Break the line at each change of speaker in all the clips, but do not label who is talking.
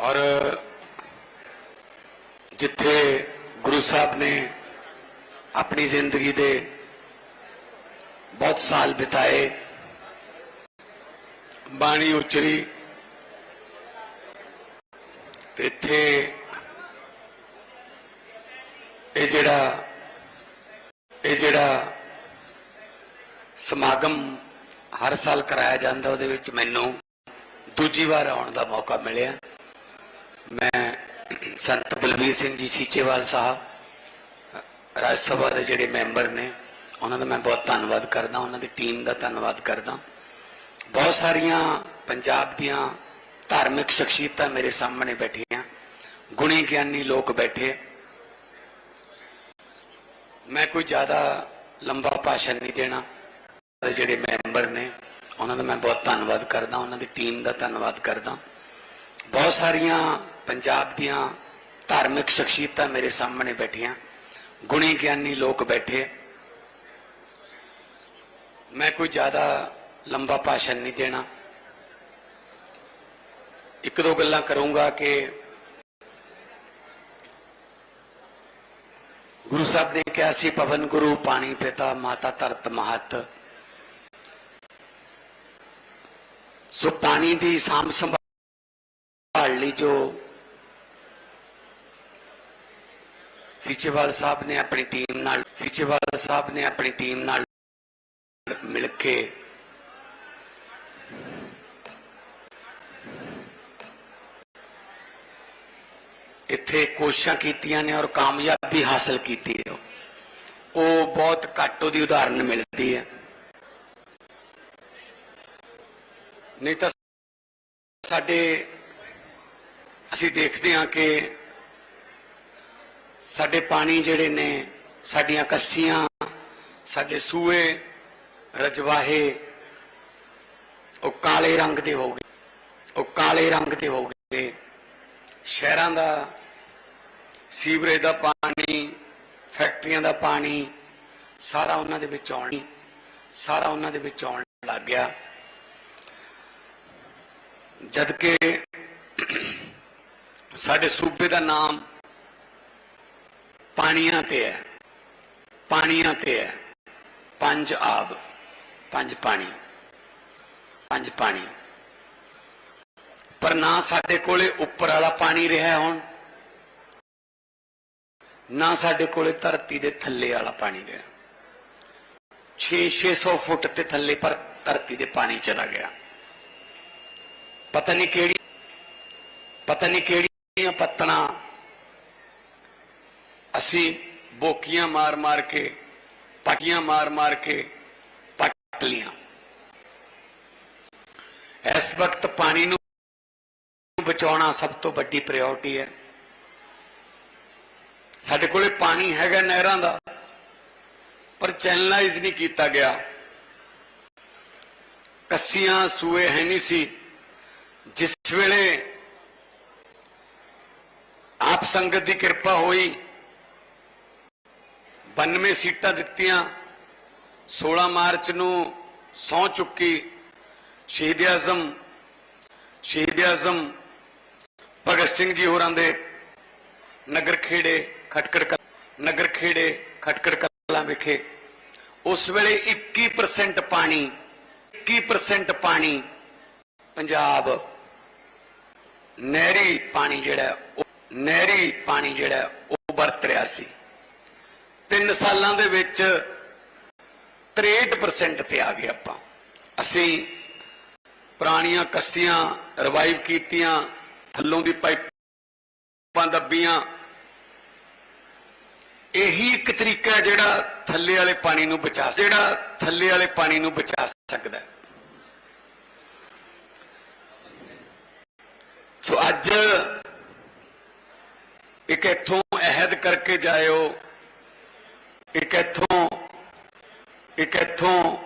ਔਰ ਜਿੱਥੇ ਗੁਰੂ ਸਾਹਿਬ ਨੇ ਆਪਣੀ ਜ਼ਿੰਦਗੀ ਦੇ ਬਹੁਤ ਸਾਲ ਬਿਤਾਏ, ਬਾਣੀ ਉਚਰੀ ਤੇ ਇੱਥੇ ਇਹ ਜਿਹੜਾ ਇਹ ਜਿਹੜਾ ਸਮਾਗਮ ਹਰ ਸਾਲ ਕਰਾਇਆ ਜਾਂਦਾ, ਉਹਦੇ ਵਿੱਚ ਮੈਨੂੰ ਦੂਜੀ ਵਾਰ ਆਉਣ ਦਾ ਮੌਕਾ ਮਿਲਿਆ। ਬਲਬੀਰ ਸਿੰਘ ਜੀ ਸੀਚੇਵਾਲ ਸਾਹਿਬ, ਰਾਜ ਸਭਾ ਦੇ ਜਿਹੜੇ ਮੈਂਬਰ ਨੇ, ਉਹਨਾਂ ਦਾ ਮੈਂ ਬਹੁਤ ਧੰਨਵਾਦ ਕਰਦਾ, ਉਹਨਾਂ ਦੀ ਟੀਮ ਦਾ ਧੰਨਵਾਦ ਕਰਦਾ। ਬਹੁਤ ਸਾਰੀਆਂ ਪੰਜਾਬ ਦੀਆਂ ਧਾਰਮਿਕ ਸ਼ਖਸੀਅਤਾਂ ਮੇਰੇ ਸਾਹਮਣੇ ਬੈਠੀਆਂ। ਗੁਣੀ ਗਿਆਨੀ ਲੋਕ ਬੈਠੇ। ਮੈਂ ਕੋਈ ਜ਼ਿਆਦਾ ਲੰਬਾ ਭਾਸ਼ਣ ਨਹੀਂ ਦੇਣਾ। ਜਿਹੜੇ ਮੈਂਬਰ ਨੇ, ਉਹਨਾਂ ਦਾ ਮੈਂ ਬਹੁਤ ਧੰਨਵਾਦ ਕਰਦਾ, ਉਹਨਾਂ ਦੀ ਟੀਮ ਦਾ ਧੰਨਵਾਦ ਕਰਦਾ। ਬਹੁਤ ਸਾਰੀਆਂ ਪੰਜਾਬ ਦੀਆਂ ਧਾਰਮਿਕ ਸ਼ਖਸੀਅਤਾਂ ਮੇਰੇ ਸਾਹਮਣੇ ਬੈਠੀਆਂ ਗੁਣੀ ਗਿਆਨੀ ਲੋਕ ਬੈਠੇ ਮੈਂ ਕੋਈ ਜ਼ਿਆਦਾ ਲੰਬਾ ਭਾਸ਼ਣ ਨਹੀਂ ਦੇਣਾ ਇੱਕ ਦੋ ਗੱਲਾਂ ਕਰੂੰਗਾ ਕਿ ਗੁਰੂ ਸਾਹਿਬ ਨੇ ਕਿਹਾ ਸੀ ਪਵਨ ਗੁਰੂ ਪਾਣੀ ਪਿਤਾ ਮਾਤਾ ਧਰਤ ਮਹਤ ਸੋ ਪਾਣੀ ਦੀ ਸਾਂਭ ਸੰਭਾਲ ਲਈ ਜੋ ਸੀਚੇਵਾਲ ਸਾਹਿਬ ਨੇ ਆਪਣੀ ਟੀਮ ਨਾਲ ਸੀਚੇਵਾਲ ਸਾਹਿਬ ਨੇ ਆਪਣੀ ਟੀਮ ਨਾਲ ਮਿਲ ਕੇ ਇੱਥੇ ਕੋਸ਼ਿਸ਼ਾਂ ਕੀਤੀਆਂ ਨੇ ਔਰ ਕਾਮਯਾਬੀ ਹਾਸਲ ਕੀਤੀ ਹੈ। ਉਹ ਬਹੁਤ ਘੱਟ ਉਹਦੀ ਉਦਾਹਰਨ ਮਿਲਦੀ ਹੈ। ਨਹੀਂ ਤਾਂ ਸਾਡੇ, ਅਸੀਂ ਦੇਖਦੇ ਹਾਂ ਕਿ ਸਾਡੇ ਪਾਣੀ ਜਿਹੜੇ ਨੇ, ਸਾਡੀਆਂ ਕੱਸੀਆਂ, ਸਾਡੇ ਸੂਏ, ਰਜਵਾਹੇ, ਉਹ ਕਾਲੇ ਰੰਗ ਦੇ ਹੋ ਗਏ। ਉਹ ਕਾਲੇ ਰੰਗ ਦੇ ਹੋ ਗਏ। ਸ਼ਹਿਰਾਂ ਦਾ, ਸੀਵਰੇਜ ਦਾ ਪਾਣੀ, ਫੈਕਟਰੀਆਂ ਦਾ ਪਾਣੀ, ਸਾਰਾ ਉਹਨਾਂ ਦੇ ਵਿੱਚ ਆਉਣ, ਸਾਰਾ ਉਹਨਾਂ ਦੇ ਵਿੱਚ ਆਉਣ ਲੱਗ ਗਿਆ। ਜਦ ਕਿ ਸਾਡੇ ਸੂਬੇ ਦਾ ਨਾਮ ਪਾਣੀਆਂ ਤੇ ਹੈ। ਪਾਣੀਆਂ ਤੇ ਹੈ। ਪੰਜ ਆਬ, ਪੰਜ ਪਾਣੀ। ਪੰਜ ਪਾਣੀ। ਪਰ ਨਾ ਸਾਡੇ ਕੋਲੇ ਉੱਪਰ ਵਾਲਾ ਪਾਣੀ ਰਿਹਾ ਹੁਣ। ਨਾ ਸਾਡੇ ਕੋਲੇ ਧਰਤੀ ਦੇ ਥੱਲੇ ਵਾਲਾ ਪਾਣੀ ਰਿਹਾ। 6-600 ਫੁੱਟ ਤੇ ਥੱਲੇ ਪਰ ਧਰਤੀ ਦੇ ਪਾਣੀ ਚਲਾ ਗਿਆ। ਪਤਾ ਨਹੀਂ ਕਿਹੜੀ, ਪਤਾ ਨਹੀਂ ਕਿਹੜੀਆਂ ਪੱਤਣਾ ਅਸੀਂ ਬੋਕੀਆਂ ਮਾਰ-ਮਾਰ ਕੇ, ਪਟੀਆਂ ਮਾਰ-ਮਾਰ ਕੇ ਪੱਟ ਲੀਆਂ। ਇਸ ਵਕਤ ਪਾਣੀ ਨੂੰ ਬਚਾਉਣਾ ਸਭ ਤੋਂ ਵੱਡੀ ਪ੍ਰਾਇੋਰਟੀ ਹੈ। ਸਾਡੇ ਕੋਲੇ ਪਾਣੀ ਹੈਗਾ ਨਹਿਰਾਂ ਦਾ, ਪਰ ਚੈਨਲਾਈਜ਼ ਨਹੀਂ ਕੀਤਾ ਗਿਆ। ਕੱਸੀਆਂ, ਸੂਏ ਹੈ ਨਹੀਂ ਸੀ। ਜਿਸ ਵੇਲੇ ਆਪ ਸੰਗਤ ਦੀ ਕਿਰਪਾ ਹੋਈ 92 ਸੀਟਾਂ ਦਿੱਤੀਆਂ 16 ਮਾਰਚ ਨੂੰ ਸੌ ਚੁੱਕੀ ਸ਼ਹੀਦ ਆਜ਼ਮ ਸ਼ਹੀਦ ਆਜ਼ਮ ਭਗਤ ਸਿੰਘ ਜੀ ਹੋਰਾਂ ਦੇ ਨਗਰ ਖੇੜੇ ਖਟਕੜ ਨਗਰ ਖੇੜੇ ਖਟਕੜ ਕਲਾਂ ਵਿਖੇ। ਉਸ ਵੇਲੇ 21% ਪਾਣੀ 21% ਪਾਣੀ ਪੰਜਾਬ ਨਹਿਰੀ ਪਾਣੀ ਜਿਹੜਾ ਉਹ ਨਹਿਰੀ ਪਾਣੀ ਜਿਹੜਾ ਉਹ ਵਰਤ ਰਿਹਾ ਸੀ। ਤਿੰਨ ਸਾਲਾਂ ਦੇ ਵਿੱਚ 63% ਤੇ ਆ ਗਏ ਆਪਾਂ। ਅਸੀਂ ਪੁਰਾਣੀਆਂ ਕੱਸੀਆਂ ਰਿਵਾਈਵ ਕੀਤੀਆਂ, ਥੱਲੋਂ ਦੀ ਪਾਈਪਾਂ ਦੱਬੀਆਂ। ਇਹੀ ਇੱਕ ਤਰੀਕਾ ਜਿਹੜਾ ਥੱਲੇ ਵਾਲੇ ਪਾਣੀ ਨੂੰ ਬਚਾ ਜਿਹੜਾ ਥੱਲੇ ਵਾਲੇ ਪਾਣੀ ਨੂੰ ਬਚਾ ਸਕਦਾ ਸੋ ਅੱਜ ਇੱਕ ਇੱਥੋਂ ਅਹਿਦ ਕਰਕੇ ਜਾਇਓ ਇੱਕ ਇੱਥੋਂ ਇੱਕ ਇੱਥੋਂ।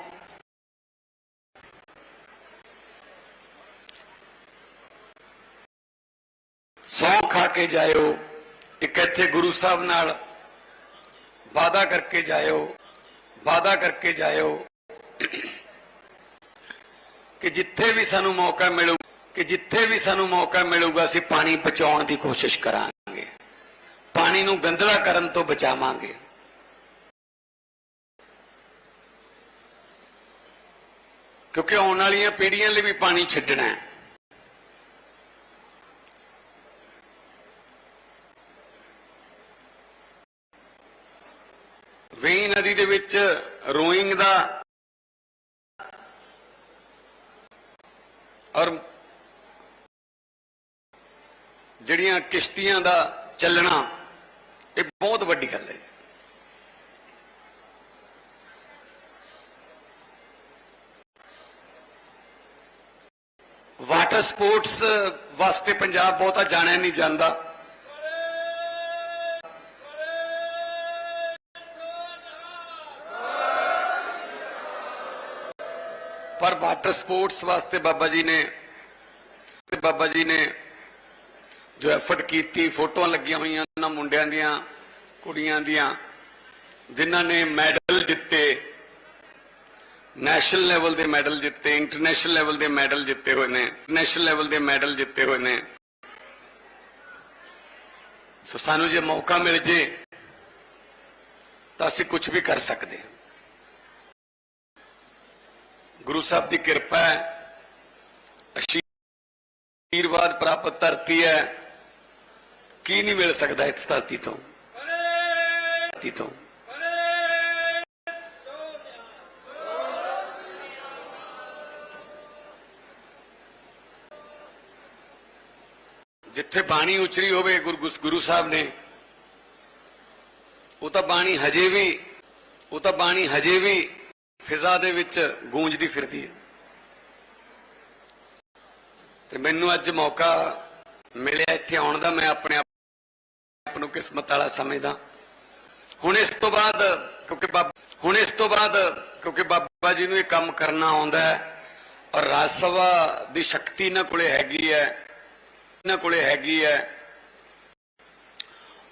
ਸੌ ਖਾ ਕੇ ਜਾਇਓ, ਇੱਕ ਇੱਥੇ ਗੁਰੂ ਸਾਹਿਬ ਨਾਲ ਵਾਦਾ ਕਰਕੇ ਜਾਇਓ ਵਾਦਾ ਕਰਕੇ ਜਾਇਓ ਕਿ ਜਿੱਥੇ ਵੀ ਸਾਨੂੰ ਮੌਕਾ ਮਿਲੂ, ਕਿ ਜਿੱਥੇ ਵੀ ਸਾਨੂੰ ਮੌਕਾ ਮਿਲੂਗਾ, ਅਸੀਂ ਪਾਣੀ ਬਚਾਉਣ ਦੀ ਕੋਸ਼ਿਸ਼ ਕਰਾਂਗੇ। ਪਾਣੀ ਨੂੰ ਗੰਦਲਾ ਕਰਨ ਤੋਂ ਬਚਾਵਾਂਗੇ। ਕਿਉਂਕਿ ਆਉਣ ਵਾਲੀਆਂ ਪੀੜ੍ਹੀਆਂ ਲਈ ਵੀ ਪਾਣੀ ਛੱਡਣਾ ਹੈ। ਵੇਈ ਨਦੀ ਦੇ ਵਿੱਚ ਰੋਇੰਗ ਦਾ ਔਰ ਜਿਹੜੀਆਂ ਕਿਸ਼ਤੀਆਂ ਦਾ ਚੱਲਣਾ, ਇਹ ਬਹੁਤ ਵੱਡੀ ਗੱਲ ਹੈ। ਵਾਟਰ ਸਪੋਰਟਸ ਵਾਸਤੇ ਪੰਜਾਬ ਬਹੁਤਾ ਜਾਣਿਆ ਨਹੀਂ ਜਾਂਦਾ। ਪਰ ਵਾਟਰ ਸਪੋਰਟਸ ਵਾਸਤੇ ਬਾਬਾ ਜੀ ਨੇ ਤੇ ਬਾਬਾ ਜੀ ਨੇ ਜੋ ਐਫਰਟ ਕੀਤੀ, ਫੋਟੋਆਂ ਲੱਗੀਆਂ ਹੋਈਆਂ ਉਹਨਾਂ ਮੁੰਡਿਆਂ ਦੀਆਂ, ਕੁੜੀਆਂ ਦੀਆਂ, ਜਿਨ੍ਹਾਂ ਨੇ ਮੈਡਲ ਦਿੱਤੇ ਨੈਸ਼ਨਲ ਲੈਵਲ ਦੇ ਮੈਡਲ ਜਿੱਤੇ, ਇੰਟਰਨੈਸ਼ਨਲ ਲੈਵਲ ਦੇ ਮੈਡਲ ਜਿੱਤੇ ਹੋਏ ਨੇ, ਨੈਸ਼ਨਲ ਲੈਵਲ ਦੇ ਮੈਡਲ ਜਿੱਤੇ ਹੋਏ ਨੇ। ਸੋ ਸਾਨੂੰ ਜੇ ਮੌਕਾ ਮਿਲ ਜੇ, ਤਾਂ ਅਸੀਂ ਕੁਝ ਵੀ ਕਰ ਸਕਦੇ ਹਾਂ। ਗੁਰੂ ਸਾਹਿਬ ਦੀ ਕਿਰਪਾ ਹੈ, ਅਸ਼ੀਰਵਾਦ ਪ੍ਰਾਪਤ ਧਰਤੀ ਹੈ, ਕੀ ਨਹੀਂ ਮਿਲ ਸਕਦਾ ਇਸ ਧਰਤੀ ਤੋਂ? ਧਰਤੀ ਤੋਂ। ਜਿੱਥੇ ਬਾਣੀ ਉਚਰੀ ਹੋਵੇ, ਗੁਰੂ ਗੁਰੂ- ਸਾਹਿਬ ਨੇ, ਉਹ ਤਾਂ ਬਾਣੀ ਹਜੇ ਵੀ, ਉਹ ਤਾਂ ਬਾਣੀ ਹਜੇ ਵੀ ਫਿਜ਼ਾ ਦੇ ਵਿੱਚ ਗੂੰਜਦੀ ਫਿਰਦੀ ਹੈ। ਤੇ ਮੈਨੂੰ ਅੱਜ ਮੌਕਾ ਮਿਲਿਆ, ਇੱਥੇ ਆਉਣ ਦਾ ਮੈਂ ਆਪਣੇ ਆਪ ਨੂੰ ਕਿਸਮਤ ਵਾਲਾ ਸਮਝਦਾ। ਹੁਣ ਇਸ ਤੋਂ ਬਾਅਦ, ਕਿਉਂਕਿ ਬਾਬਾ ਹੁਣ ਇਸ ਤੋਂ ਬਾਅਦ, ਕਿਉਂਕਿ ਬਾਬਾ ਜੀ ਨੂੰ ਇਹ ਕੰਮ ਕਰਨਾ ਆਉਂਦਾ ਹੈ, ਔਰ ਰਾਜ ਸਭਾ ਦੀ ਸ਼ਕਤੀ ਇਹਨਾਂ ਕੋਲੇ ਹੈਗੀ ਹੈ ਇਹਨਾਂ ਕੋਲੇ ਹੈਗੀ ਹੈ।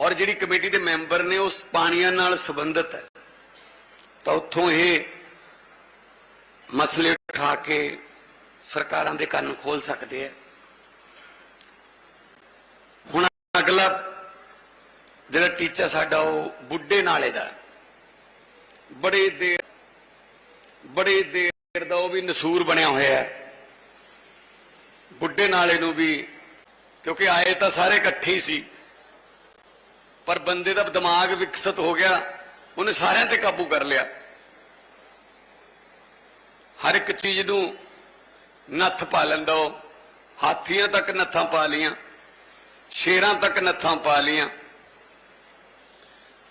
ਔਰ ਜਿਹੜੀ ਕਮੇਟੀ ਦੇ ਮੈਂਬਰ ਨੇ ਉਸ ਪਾਣੀਆਂ ਨਾਲ ਸੰਬੰਧਿਤ ਹੈ। ਤਾਂ ਉੱਥੋਂ ਇਹ ਮਸਲੇ ਉਠਾ ਕੇ ਸਰਕਾਰਾਂ ਦੇ ਕੰਨ ਖੋਲ ਸਕਦੇ ਆ ਹੁਣ ਅਗਲਾ ਜਿਹੜਾ ਟੀਚਾ ਸਾਡਾ ਉਹ ਬੁੱਢੇ ਨਾਲੇ ਦਾ ਬੜੇ ਦੇਰ ਬੜੇ ਦੇਰ ਦਾ ਉਹ ਵੀ ਨਸੂਰ ਬਣਿਆ ਹੋਇਆ ਹੈ। ਬੁੱਢੇ ਨਾਲੇ ਨੂੰ ਵੀ ਕਿਉਂਕਿ ਆਏ ਤਾਂ ਸਾਰੇ ਇਕੱਠੇ ਹੀ ਸੀ। ਪਰ ਬੰਦੇ ਦਾ ਦਿਮਾਗ ਵਿਕਸਿਤ ਹੋ ਗਿਆ, ਉਹਨੇ ਸਾਰਿਆਂ ਤੇ ਕਾਬੂ ਕਰ ਲਿਆ। ਹਰ ਇੱਕ ਚੀਜ਼ ਨੂੰ ਨੱਥ ਪਾ ਲੈਂਦਾ ਉਹ। ਹਾਥੀਆਂ ਤੱਕ ਨੱਥਾਂ ਪਾ ਲੀਆਂ ਸ਼ੇਰਾਂ ਤੱਕ ਨੱਥਾਂ ਪਾ ਲੀਆਂ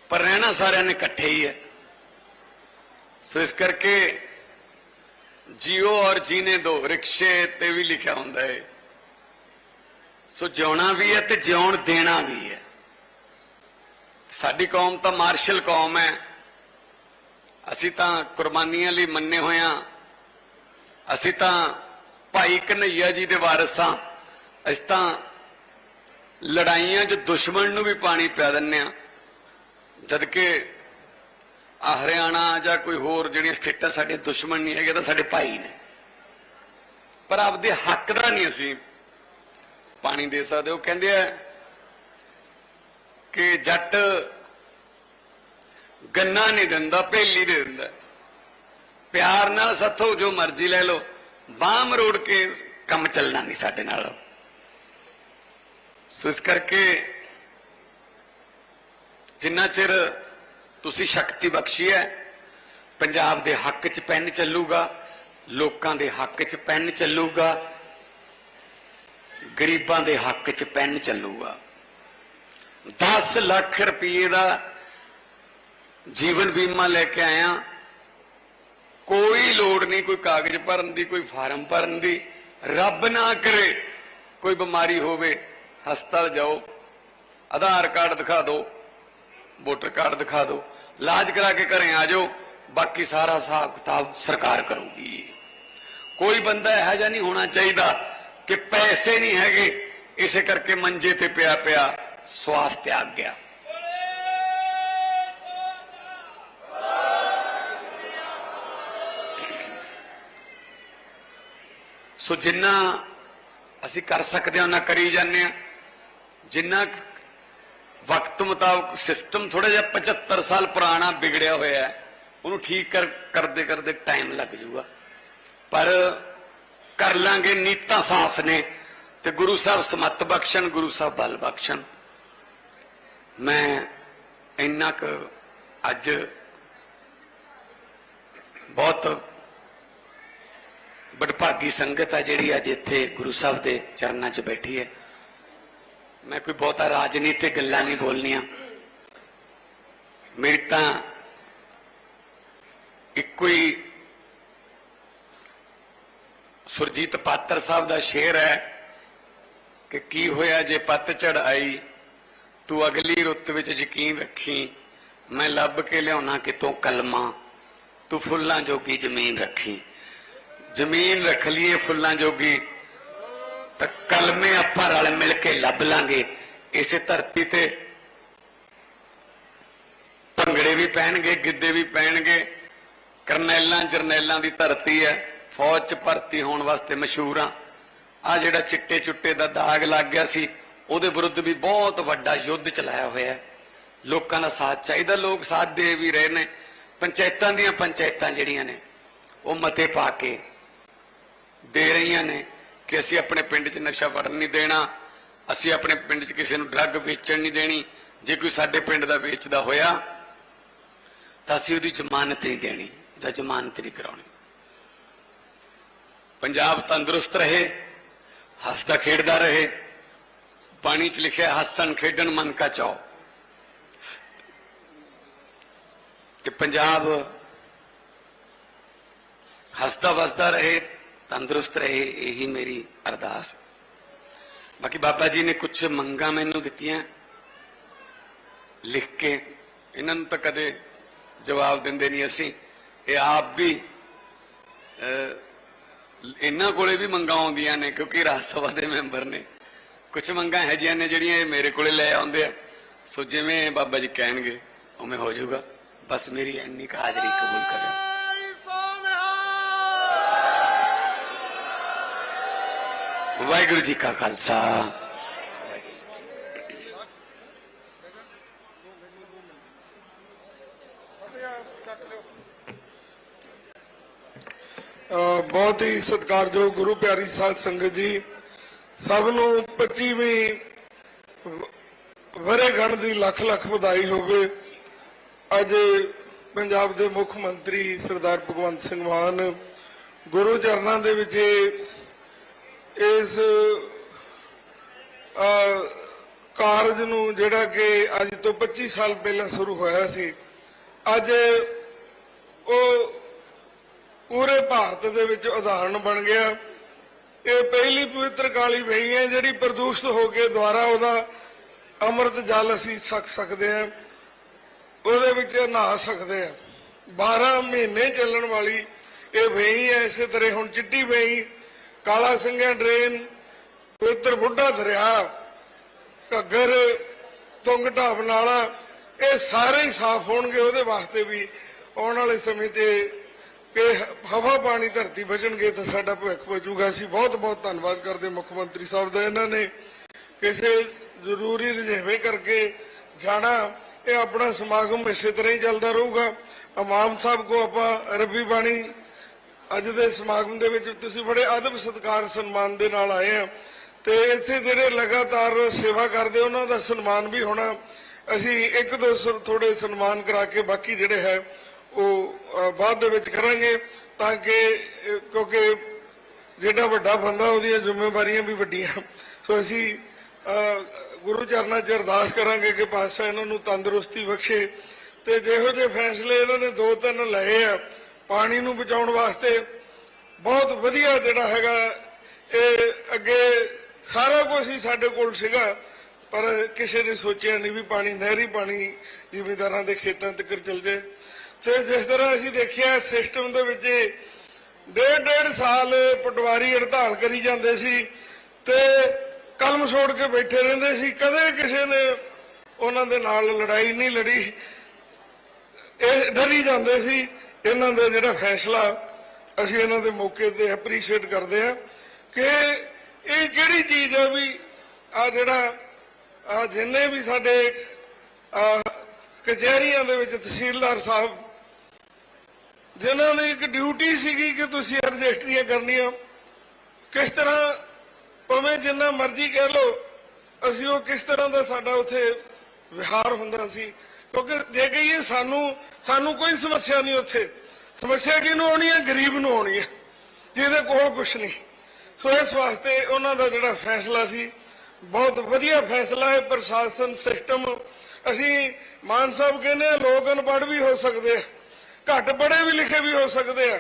ਪਰ ਰਹਿਣਾ ਸਾਰਿਆਂ ਨੇ ਇਕੱਠੇ ਹੀ ਹੈ। ਸੋ ਇਸ ਕਰਕੇ ਜੀਓ ਔਰ ਜੀਨੇ ਦੋ, ਰਿਕਸ਼ੇ ਤੇ ਵੀ ਲਿਖਿਆ ਹੁੰਦਾ ਹੈ। ਸੋ ਜਿਉਣਾ ਵੀ ਹੈ ਤੇ ਜਿਉਣ ਦੇਣਾ ਵੀ ਹੈ। ਸਾਡੀ ਕੌਮ ਤਾਂ ਮਾਰਸ਼ਲ ਕੌਮ ਹੈ। ਅਸੀਂ ਤਾਂ ਕੁਰਬਾਨੀਆਂ ਲਈ ਮੰਨੇ ਹੋਏ ਹੋਇਆਂ ਅਸੀਂ ਤਾਂ ਭਾਈ ਕਨਈਆ ਜੀ ਦੇ ਵਾਰਿਸ ਹਾਂ। ਅਸੀਂ ਤਾਂ ਲੜਾਈਆਂ 'ਚ ਦੁਸ਼ਮਣ ਨੂੰ ਵੀ ਪਾਣੀ ਪਿਆ ਦਿੰਨੇ ਆ ਜਦ ਕਿ ਆ ਹਰਿਆਣਾ ਜਾਂ ਕੋਈ ਹੋਰ ਜਿਹੜੀਆਂ ਸਟੇਟਾਂ ਸਾਡੇ ਦੁਸ਼ਮਣ ਨਹੀਂ ਹੈਗੇ ਤਾਂ ਸਾਡੇ ਭਾਈ ਨੇ। ਪਰ ਆਪਦੇ ਹੱਕ ਦਾ ਨਹੀਂ ਅਸੀਂ ਪਾਣੀ ਦੇ ਸਕਦੇ ਹੋ। ਕਹਿੰਦੇ ਆ ਕਿ ਜੱਟ ਗੰਨਾ ਨਹੀਂ ਦਿੰਦਾ, ਭੇਲੀ ਦੇ ਦਿੰਦਾ। ਪਿਆਰ ਨਾਲ ਸੱਥੋ, ਜੋ ਮਰਜ਼ੀ ਲੈ ਲਓ। ਬਾਹ ਮਰੋੜ ਕੇ ਕੰਮ ਚੱਲਣਾ ਨਹੀਂ ਸਾਡੇ ਨਾਲ। ਸੋ ਇਸ ਕਰਕੇ ਜਿੰਨਾ ਚਿਰ ਤੁਸੀਂ ਸ਼ਕਤੀ ਬਖਸ਼ੀ ਹੈ, ਪੰਜਾਬ ਦੇ ਹੱਕ 'ਚ ਪੈਨ ਚੱਲੂਗਾ, ਲੋਕਾਂ ਦੇ ਹੱਕ 'ਚ ਪੈਨ ਚੱਲੂਗਾ ਗਰੀਬਾਂ ਦੇ ਹੱਕ 'ਚ ਪੈਨ ਚੱਲੂਗਾ। 10 ਲੱਖ ਰੁਪਏ ਦਾ ਜੀਵਨ ਬੀਮਾ ਲੈ ਕੇ ਆਇਆ। ਕੋਈ ਲੋੜ ਨਹੀਂ ਕੋਈ ਕਾਗਜ਼ ਭਰਨ ਦੀ, ਕੋਈ ਫਾਰਮ ਭਰਨ ਦੀ। ਰੱਬ ਨਾ ਕਰੇ ਕੋਈ ਬਿਮਾਰੀ ਹੋਵੇ, ਹਸਪਤਾਲ ਜਾਓ, ਆਧਾਰ ਕਾਰਡ ਦਿਖਾ ਦਿਓ ਵੋਟਰ ਕਾਰਡ ਦਿਖਾ ਦਿਓ ਇਲਾਜ ਕਰਾ ਕੇ ਘਰੇ ਆ ਜਾਓ, ਬਾਕੀ ਸਾਰਾ ਹਿਸਾਬ ਕਿਤਾਬ ਸਰਕਾਰ ਕਰੂਗੀ। ਕੋਈ ਬੰਦਾ ਇਹੋ ਜਿਹਾ ਨਹੀਂ ਹੋਣਾ ਚਾਹੀਦਾ ਕਿ ਪੈਸੇ ਨਹੀਂ ਹੈਗੇ, ਇਸੇ ਕਰਕੇ ਮੰਜੇ ਤੇ ਪਿਆ ਪਿਆ ਸਵਾਸ ਤਿਆਗ ਗਿਆ। ਸੋ ਜਿੰਨਾ ਅਸੀਂ ਕਰ ਸਕਦੇ ਹਾਂ, ਉਹਨਾਂ ਕਰੀ ਜਾਂਦੇ ਆ ਜਿੰਨਾ ਵਕਤ ਮੁਤਾਬਕ ਸਿਸਟਮ ਥੋੜਾ ਜਿਹਾ 75 ਸਾਲ ਪੁਰਾਣਾ ਵਿਗੜਿਆ ਹੋਇਆ ਹੈ, ਉਹਨੂੰ ਠੀਕ ਕਰ ਕਰਦੇ ਕਰਦੇ ਟਾਈਮ ਲੱਗ ਜਾਊਗਾ। ਪਰ ਕਰ ਲਾਂਗੇ ਨੀਤਾਂ ਸਾਫ਼ ਨੇ ਤੇ ਗੁਰੂ ਸਾਹਿਬ ਸਮਤ ਬਖਸ਼ਣ, ਗੁਰੂ ਸਾਹਿਬ ਬਲ ਬਖਸ਼ਣ। ਮੈਂ ਇੰਨਾ ਕੁ ਅੱਜ ਬਹੁਤ ਬੜਭਾਗੀ ਸੰਗਤ ਹੈ ਜਿਹੜੀ ਅੱਜ ਇੱਥੇ ਗੁਰੂ ਸਾਹਿਬ ਦੇ ਚਰਨਾਂ 'ਚ ਬੈਠੀ ਹੈ। ਮੈਂ ਕੋਈ ਬਹੁਤਾ ਰਾਜਨੀਤਿਕ ਗੱਲਾਂ ਨਹੀਂ ਬੋਲਣੀਆਂ। ਮੇਰੀ ਤਾਂ ਇੱਕੋ ਹੀ ਸੁਰਜੀਤ ਪਾਤਰ ਸਾਹਿਬ ਦਾ ਸ਼ੇਰ ਹੈ ਕਿ ਕੀ ਹੋਇਆ ਜੇ ਪੱਤਝੜ ਆਈ, ਤੂੰ ਅਗਲੀ ਰੁੱਤ ਵਿੱਚ ਯਕੀਨ ਰੱਖੀ, ਮੈਂ ਲੱਭ ਕੇ ਲਿਆਉਣਾ ਕਿਤੋਂ ਕਲਮਾ, ਤੂੰ ਫੁੱਲਾਂ ਜੋਗੀ ਜ਼ਮੀਨ ਰੱਖੀ। ਜ਼ਮੀਨ ਰੱਖ ਲਈਏ ਫੁੱਲਾਂ ਜੋਗੀ, ਤਾਂ ਕਲਮੇ ਆਪਾਂ ਰਲ ਮਿਲ ਕੇ ਲੱਭ ਲਾਂਗੇ। ਇਸੇ ਧਰਤੀ ਤੇ ਭੰਗੜੇ ਵੀ ਪੈਣਗੇ ਗਿੱਧੇ ਵੀ ਪੈਣਗੇ ਕਰਨੈਲਾਂ ਜਰਨੈਲਾਂ ਦੀ ਧਰਤੀ ਹੈ। ਫੌਜ 'ਚ ਭਰਤੀ ਹੋਣ ਵਾਸਤੇ ਮਸ਼ਹੂਰ ਆ। ਆ ਜਿਹੜਾ ਚਿੱਟੇ ਚੁੱਟੇ ਦਾ ਦਾਗ ਲੱਗ ਗਿਆ ਸੀ, ਉਹਦੇ ਵਿਰੁੱਧ ਵੀ ਬਹੁਤ ਵੱਡਾ ਯੁੱਧ ਚਲਾਇਆ ਹੋਇਆ ਲੋਕਾਂ ਦਾ ਸਾਥ ਚਾਹੀਦਾ, ਲੋਕ ਸਾਥ ਦੇ ਵੀ ਰਹੇ ਨੇ। ਪੰਚਾਇਤਾਂ ਦੀਆਂ ਪੰਚਾਇਤਾਂ ਜਿਹੜੀਆਂ ਨੇ, ਉਹ ਮਤੇ ਪਾ ਕੇ ਦੇ ਰਹੀਆਂ ਨੇ ਕਿ ਅਸੀਂ ਆਪਣੇ ਪਿੰਡ 'ਚ ਨਸ਼ਾ ਵੜਨ ਨਹੀਂ ਦੇਣਾ, ਅਸੀਂ ਆਪਣੇ ਪਿੰਡ 'ਚ ਕਿਸੇ ਨੂੰ ਡਰੱਗ ਵੇਚਣ ਨਹੀਂ ਦੇਣੀ। ਜੇ ਕੋਈ ਸਾਡੇ ਪਿੰਡ ਦਾ ਵੇਚਦਾ ਹੋਇਆ, ਤਾਂ ਅਸੀਂ ਉਹਦੀ ਜ਼ਮਾਨਤ ਨਹੀਂ ਦੇਣੀ ਜਾਂ ਜ਼ਮਾਨਤ ਨਹੀਂ ਕਰਾਉਣੀ। ਪੰਜਾਬ ਤੰਦਰੁਸਤ ਰਹੇ, ਹੱਸਦਾ ਖੇਡਦਾ ਰਹੇ। ਪਾਣੀ 'ਚ ਲਿਖਿਆ ਹੱਸਣ ਖੇਡਣ ਮਨ ਕਾ ਚਾਓ ਕਿ ਪੰਜਾਬ ਹੱਸਦਾ ਵਸਦਾ ਰਹੇ, ਤੰਦਰੁਸਤ ਰਹੇ, ਇਹੀ ਮੇਰੀ ਅਰਦਾਸ ਬਾਕੀ ਬਾਬਾ ਜੀ ਨੇ ਕੁਝ ਮੰਗਾਂ ਮੈਨੂੰ ਦਿੱਤੀਆਂ। ਲਿਖ ਕੇ ਇਹਨਾਂ ਨੂੰ ਤਾਂ ਕਦੇ ਜਵਾਬ ਦਿੰਦੇ ਨਹੀਂ ਅਸੀਂ। ਇਹ ਆਪ ਵੀ ਇਹਨਾਂ ਕੋਲੇ ਵੀ ਮੰਗਾਂ ਆਉਂਦੀਆਂ ਨੇ, ਕਿਉਂਕਿ ਰਾਜ ਸਭਾ ਦੇ ਮੈਂਬਰ ਨੇ। ਕੁਝ ਮੰਗਾਂ ਹੈ ਜਿਹੀਆਂ ਨੇ ਜਿਹੜੀਆਂ ਇਹ ਮੇਰੇ ਕੋਲੇ ਲੈ ਆਉਂਦੇ ਆ। ਸੋ ਜਿਵੇਂ ਬਾਬਾ ਜੀ ਕਹਿਣਗੇ, ਉਵੇਂ ਹੋ ਜਾਊਗਾ। ਬਸ ਮੇਰੀ ਇੰਨੀ ਕੁ ਹਾਜ਼ਰੀ ਕਬੂਲ ਕਰਿਓ। ਵਾਹਿਗੁਰੂ ਜੀ ਕਾ ਖਾਲਸਾ।
ਬਹੁਤ ਹੀ ਸਤਿਕਾਰਯੋਗ ਗੁਰੂ ਪਿਆਰੀ ਸਾਧ ਸੰਗਤ ਜੀ। ਸਭ ਨੂੰ 25ਵੀਂ ਵਰੇਗੰਢ ਦੀ ਲੱਖ ਲੱਖ ਵਧਾਈ ਹੋਵੇ। ਅੱਜ ਪੰਜਾਬ ਦੇ ਮੁੱਖ ਮੰਤਰੀ ਸਰਦਾਰ ਭਗਵੰਤ ਸਿੰਘ ਮਾਨ ਗੁਰੂ ਚਰਨਾਂ ਦੇ ਵਿੱਚ ਇਸ ਕਾਰਜ ਨੂੰ ਜਿਹੜਾ ਕਿ ਅੱਜ ਤੋਂ 25 ਸਾਲ ਪਹਿਲਾਂ ਸ਼ੁਰੂ ਹੋਇਆ ਸੀ। ਅੱਜ ਉਹ ਪੂਰੇ ਭਾਰਤ ਦੇ ਵਿੱਚ ਉਦਾਹਰਣ ਬਣ ਗਿਆ। ਇਹ ਪਹਿਲੀ ਪਵਿੱਤਰ ਕਾਲੀ ਵਹੀ ਹੈ, ਜਿਹੜੀ ਪ੍ਰਦੂਸ਼ਿਤ ਹੋ ਕੇ ਦੁਆਰਾ ਉਹਦਾ ਅੰਮ੍ਰਿਤ ਜਲ ਅਸੀਂ ਛਕ ਸਕਦੇ ਹਾਂ। ਉਹਦੇ ਵਿੱਚ ਨਹਾ ਸਕਦੇ ਹਾਂ। 12 ਮਹੀਨੇ ਚੱਲਣ ਵਾਲੀ ਇਹ ਵਹੀ ਹੈ, ਇਸੇ ਤਰ੍ਹਾਂ ਹੁਣ ਚਿੱਟੀ ਵਹੀ, ਕਾਲਾ ਸਿੰਘਾ ਡਰੇਨ, ਪਵਿੱਤਰ ਬੁੱਢਾ ਦਰਿਆ, ਘੱਗਰ, ਤੁੰਗ ਢਾਬ ਨਾਲਾ, ਇਹ ਸਾਰੇ ਹੀ ਸਾਫ਼ ਹੋਣਗੇ। ਉਹਦੇ ਵਾਸਤੇ ਵੀ ਆਉਣ ਵਾਲੇ ਸਮੇਂ 'ਚ ਕਿ ਹਵਾ ਪਾਣੀ ਧਰਤੀ ਬਚਣਗੇ ਤਾਂ ਸਾਡਾ ਭਵਿੱਖ ਬਚੂਗਾ ਅਸੀਂ ਬਹੁਤ ਬਹੁਤ ਧੰਨਵਾਦ ਕਰਦੇ ਮੁੱਖ ਮੰਤਰੀ ਸਾਹਿਬ ਦਾ, ਇਹਨਾਂ ਨੇ ਕਿਸੇ ਜ਼ਰੂਰੀ ਰਜੇਵੇਂ ਕਰਕੇ ਜਾਣਾ। ਇਹ ਆਪਣਾ ਸਮਾਗਮ ਇਸੇ ਤਰ੍ਹਾਂ ਹੀ ਚੱਲਦਾ ਰਹੂਗਾ। ਇਮਾਮ ਸਾਹਿਬ ਕੋ ਆਪਾਂ ਰੱਬੀ ਬਾਣੀ ਅੱਜ ਦੇ ਸਮਾਗਮ ਦੇ ਵਿੱਚ ਤੁਸੀਂ ਬੜੇ ਅਦਬ ਸਤਿਕਾਰ ਸਨਮਾਨ ਦੇ ਨਾਲ ਆਏ ਆ ਤੇ ਇੱਥੇ ਜਿਹੜੇ ਲਗਾਤਾਰ ਸੇਵਾ ਕਰਦੇ, ਉਹਨਾਂ ਦਾ ਸਨਮਾਨ ਵੀ ਹੋਣਾ। ਅਸੀਂ ਇੱਕ ਦੋ ਸ- ਥੋੜੇ ਸਨਮਾਨ ਕਰਾ ਕੇ ਬਾਕੀ ਜਿਹੜੇ ਹੈ ਉਹ ਬਾਅਦ ਦੇ ਵਿੱਚ ਕਰਾਂਗੇ ਤਾਂ ਕਿ ਕਿਉਂਕਿ ਜਿਹੜਾ ਵੱਡਾ ਬੰਦਾ ਉਹਦੀਆਂ ਜ਼ਿੰਮੇਵਾਰੀਆਂ ਵੀ ਵੱਡੀਆਂ। ਸੋ ਅਸੀਂ ਗੁਰੂ ਚਰਨਾਂ 'ਚ ਅਰਦਾਸ ਕਰਾਂਗੇ ਕਿ ਪਾਤਸ਼ਾਹ ਇਹਨਾਂ ਨੂੰ ਤੰਦਰੁਸਤੀ ਬਖਸ਼ੇ ਤੇ ਜਿਹੋ ਜਿਹੇ ਫੈਸਲੇ ਇਹਨਾਂ ਨੇ ਦੋ ਤਿੰਨ ਲਏ ਆ, ਪਾਣੀ ਨੂੰ ਬਚਾਉਣ ਵਾਸਤੇ ਬਹੁਤ ਵਧੀਆ ਜਿਹੜਾ ਹੈਗਾ, ਇਹ ਅੱਗੇ ਸਾਰਾ ਕੁਝ ਹੀ ਸਾਡੇ ਕੋਲ ਸੀਗਾ, ਪਰ ਕਿਸੇ ਨੇ ਸੋਚਿਆ ਨਹੀਂ ਵੀ ਪਾਣੀ, ਨਹਿਰੀ ਪਾਣੀ ਜਿਮੀਦਾਰਾਂ ਦੇ ਖੇਤਾਂ ਤੱਕ ਚਲ ਜਾਏ। ਤੇ ਜਿਸ ਤਰ੍ਹਾਂ ਅਸੀਂ ਦੇਖਿਆ ਸਿਸਟਮ ਦੇ ਵਿੱਚ ਡੇਢ ਡੇਢ ਸਾਲ ਪਟਵਾਰੀ ਹੜਤਾਲ ਕਰੀ ਜਾਂਦੇ ਸੀ ਤੇ ਕਲਮ ਛੋੜ ਕੇ ਬੈਠੇ ਰਹਿੰਦੇ ਸੀ। ਕਦੇ ਕਿਸੇ ਨੇ ਉਹਨਾਂ ਦੇ ਨਾਲ ਲੜਾਈ ਨਹੀਂ ਲੜੀ। ਇਹ ਡਰੀ ਜਾਂਦੇ ਸੀ। ਇਹਨਾਂ ਦਾ ਜਿਹੜਾ ਫੈਸਲਾ ਅਸੀਂ ਇਹਨਾਂ ਦੇ ਮੌਕੇ ਤੇ ਐਪਰੀਸ਼ੀਏਟ ਕਰਦੇ ਹਾਂ ਕਿ ਇਹ ਕਿਹੜੀ ਚੀਜ਼ ਹੈ ਵੀ ਆ ਜਿਹੜਾ ਆ ਜਿੰਨੇ ਵੀ ਸਾਡੇ ਕਚਹਿਰੀਆਂ ਦੇ ਵਿੱਚ ਤਹਿਸੀਲਦਾਰ ਸਾਹਿਬ ਜਿਨ੍ਹਾਂ ਦੀ ਇੱਕ ਡਿਊਟੀ ਸੀਗੀ ਕਿ ਤੁਸੀਂ ਰਜਿਸਟਰੀਆਂ ਕਰਨੀਆਂ। ਕਿਸ ਤਰ੍ਹਾਂ ਭਾਵੇਂ ਜਿੰਨਾ ਮਰਜ਼ੀ ਕਹਿ ਲਓ, ਅਸੀਂ ਉਹ ਕਿਸ ਤਰ੍ਹਾਂ ਦਾ ਸਾਡਾ ਉੱਥੇ ਵਿਹਾਰ ਹੁੰਦਾ ਸੀ। ਕਿਉਂਕਿ ਜੇ ਕਹੀਏ ਸਾਨੂੰ ਸਾਨੂੰ ਕੋਈ ਸਮੱਸਿਆ ਨਹੀਂ ਉੱਥੇ। ਸਮੱਸਿਆ ਕਿਹਨੂੰ ਆਉਣੀ ਹੈ? ਗਰੀਬ ਨੂੰ ਆਉਣੀ ਹੈ। ਜਿਹਦੇ ਕੋਲ ਕੁਝ ਨਹੀਂ। ਸੋ ਇਸ ਵਾਸਤੇ ਉਹਨਾਂ ਦਾ ਜਿਹੜਾ ਫੈਸਲਾ ਸੀ, ਬਹੁਤ ਵਧੀਆ ਫੈਸਲਾ ਹੈ। ਪ੍ਰਸ਼ਾਸਨ ਸਿਸਟਮ ਅਸੀਂ ਮਾਨ ਸਾਹਿਬ ਕਹਿੰਦੇ ਆ ਲੋਕ ਅਨਪੜ੍ਹ ਵੀ ਹੋ ਸਕਦੇ ਆ। ਘੱਟ ਪੜੇ ਵੀ ਲਿਖੇ ਵੀ ਹੋ ਸਕਦੇ ਆ।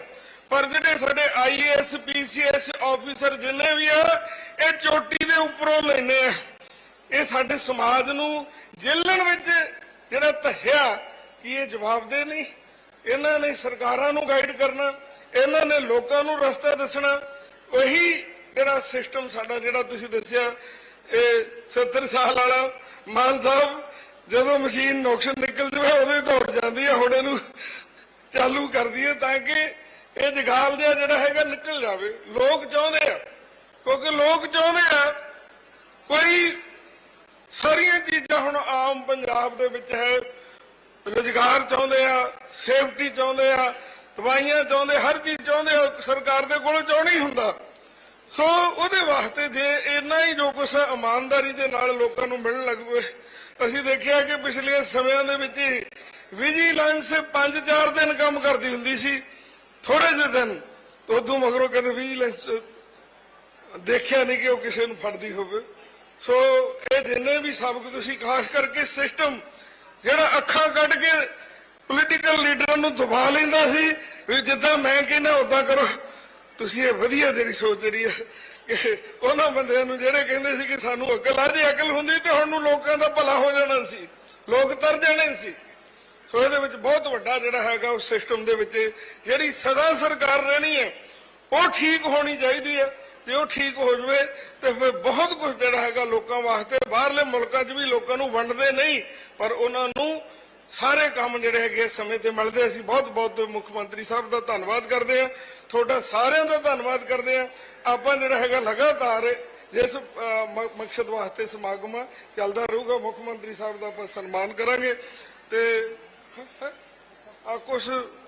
ਪਰ ਜਿਹੜੇ ਸਾਡੇ ਆਈਏਐਸ ਪੀਸੀਐਸ ਆਫੀਸਰ ਜਿੰਨੇ ਵੀ ਆ, ਇਹ ਚੋਟੀ ਦੇ ਉੱਪਰੋਂ ਲੈਨੇ ਆ। ਇਹ ਸਾਡੇ ਸਮਾਜ ਨੂੰ ਜੇਲਣ ਵਿੱਚ ਜਿਹੜਾ ਧੱਸਿਆ ਕਿ ਇਹ ਜਵਾਬਦੇ ਨਹੀਂ। ਇਹਨਾਂ ਨੇ ਸਰਕਾਰਾਂ ਨੂੰ ਗਾਈਡ ਕਰਨਾ, ਇਹਨਾਂ ਨੇ ਲੋਕਾਂ ਨੂੰ ਰਸਤਾ ਦੱਸਣਾ। ਉਹੀ ਜਿਹੜਾ ਸਿਸਟਮ ਸਾਡਾ ਜਿਹੜਾ ਤੁਸੀਂ ਦੱਸਿਆ, ਇਹ 70 ਸਾਲ ਵਾਲਾ ਮਾਨ ਸਾਹਿਬ ਜਦੋਂ ਮਸ਼ੀਨ ਨੁਕਸ ਨਿਕਲ ਜਾਵੇ, ਉਦੋਂ ਹੀ ਦੌੜ ਜਾਂਦੀ ਹੈ ਹੁਣ ਇਹਨੂੰ ਚਾਲੂ ਕਰਦੀ ਹੈ ਤਾਂ ਕਿ ਇਹ ਜਗਾਲ ਜਿਹਾ ਜਿਹੜਾ ਹੈਗਾ ਨਿਕਲ ਜਾਵੇ। ਲੋਕ ਚਾਹੁੰਦੇ ਆ। ਕਿਉਂਕਿ ਲੋਕ ਚਾਹੁੰਦੇ ਆ, ਕੋਈ ਸਾਰੀਆਂ ਚੀਜ਼ਾਂ ਹੁਣ ਆਮ ਪੰਜਾਬ ਦੇ ਵਿੱਚ ਹੈ। ਰੁਜ਼ਗਾਰ ਚਾਹੁੰਦੇ ਆ, ਸੇਫਟੀ ਚਾਹੁੰਦੇ ਆ, ਦਵਾਈਆਂ ਚਾਹੁੰਦੇ, ਹਰ ਚੀਜ਼ ਚਾਹੁੰਦੇ ਆ ਸਰਕਾਰ ਦੇ ਕੋਲੋਂ ਚਾਹਣੀ ਹੁੰਦਾ। ਸੋ ਉਹਦੇ ਵਾਸਤੇ ਜੇ ਇੰਨਾ ਹੀ ਜੋ ਕੁਛ ਇਮਾਨਦਾਰੀ ਦੇ ਨਾਲ ਲੋਕਾਂ ਨੂੰ ਮਿਲਣ ਲੱਗ ਪਏ, ਅਸੀਂ ਦੇਖਿਆ ਕਿ ਪਿਛਲੇ ਸਮਿਆਂ ਦੇ ਵਿੱਚ ਹੀ ਵਿਜੀਲੈਂਸ 5-4 ਦਿਨ ਕੰਮ ਕਰਦੀ ਹੁੰਦੀ ਸੀ। ਥੋੜੇ ਜਿਹੇ ਦਿਨ ਉਦੋਂ ਮਗਰੋਂ ਕਦੇ ਵਿਜੀਲੈਂਸ ਦੇਖਿਆ ਨਹੀਂ ਕਿ ਉਹ ਕਿਸੇ ਨੂੰ ਫੜਦੀ ਹੋਵੇ। ਸੋ ਇਹ ਜਿੰਨੇ ਵੀ ਸਬਕ ਤੁਸੀਂ ਖਾਸ ਕਰਕੇ ਸਿਸਟਮ ਜਿਹੜਾ ਅੱਖਾਂ ਕੱਢ ਕੇ ਪੋਲੀਟੀਕਲ ਲੀਡਰਾਂ ਨੂੰ ਦਬਾ ਲੈਂਦਾ ਸੀ, ਵੀ ਜਿੱਦਾਂ ਮੈਂ ਕਹਿੰਦਾ ਉਦਾਂ ਕਰੋ। ਤੁਸੀਂ ਇਹ ਵਧੀਆ ਜਿਹੜੀ ਸੋਚ ਜਿਹੜੀ ਹੈ, ਕਿ ਉਹਨਾਂ ਬੰਦਿਆਂ ਨੂੰ ਜਿਹੜੇ ਕਹਿੰਦੇ ਸੀ ਕਿ ਸਾਨੂੰ ਅਕਲ ਆ, ਜੇ ਅਕਲ ਹੁੰਦੀ ਤੇ ਹੁਣ ਨੂੰ ਲੋਕਾਂ ਦਾ ਭਲਾ ਹੋ ਜਾਣਾ ਸੀ। ਲੋਕ ਤਰ ਜਾਣੇ ਸੀ। ਸੋ ਇਹਦੇ ਵਿੱਚ ਬਹੁਤ ਵੱਡਾ ਜਿਹੜਾ ਹੈਗਾ ਉਸ ਸਿਸਟਮ ਦੇ ਵਿੱਚ ਜਿਹੜੀ ਸਦਾ ਸਰਕਾਰ ਰਹਿਣੀ ਹੈ, ਉਹ ਠੀਕ ਹੋਣੀ ਚਾਹੀਦੀ ਹੈ। ਜੇ ਉਹ ਠੀਕ ਹੋ ਜਵੇ, ਤੇ ਫਿਰ ਬਹੁਤ ਕੁਝ ਜਿਹੜਾ ਹੈਗਾ ਲੋਕਾਂ ਵਾਸਤੇ, ਬਾਹਰਲੇ ਮੁਲਕਾਂ 'ਚ ਵੀ ਲੋਕਾਂ ਨੂੰ ਵੰਡਦੇ ਨਹੀਂ, ਪਰ ਉਹਨਾਂ ਨੂੰ ਸਾਰੇ ਕੰਮ ਜਿਹੜੇ ਹੈਗੇ ਇਸ ਸਮੇਂ ਤੇ ਮਿਲਦੇ ਅਸੀਂ ਬਹੁਤ ਬਹੁਤ ਮੁੱਖ ਮੰਤਰੀ ਸਾਹਿਬ ਦਾ ਧੰਨਵਾਦ ਕਰਦੇ ਹਾਂ। ਤੁਹਾਡਾ ਸਾਰਿਆਂ ਦਾ ਧੰਨਵਾਦ ਕਰਦੇ ਹਾਂ। ਆਪਾਂ ਜਿਹੜਾ ਹੈਗਾ ਲਗਾਤਾਰ ਜਿਸ ਮਕਸਦ ਵਾਸਤੇ ਸਮਾਗਮ ਚੱਲਦਾ ਰਹੂਗਾ, ਮੁੱਖ ਮੰਤਰੀ ਸਾਹਿਬ ਦਾ ਆਪਾਂ ਸਨਮਾਨ ਕਰਾਂਗੇ। ਤੇ ਆ ਕੁਝ ਕਰਵਾਉਣੇ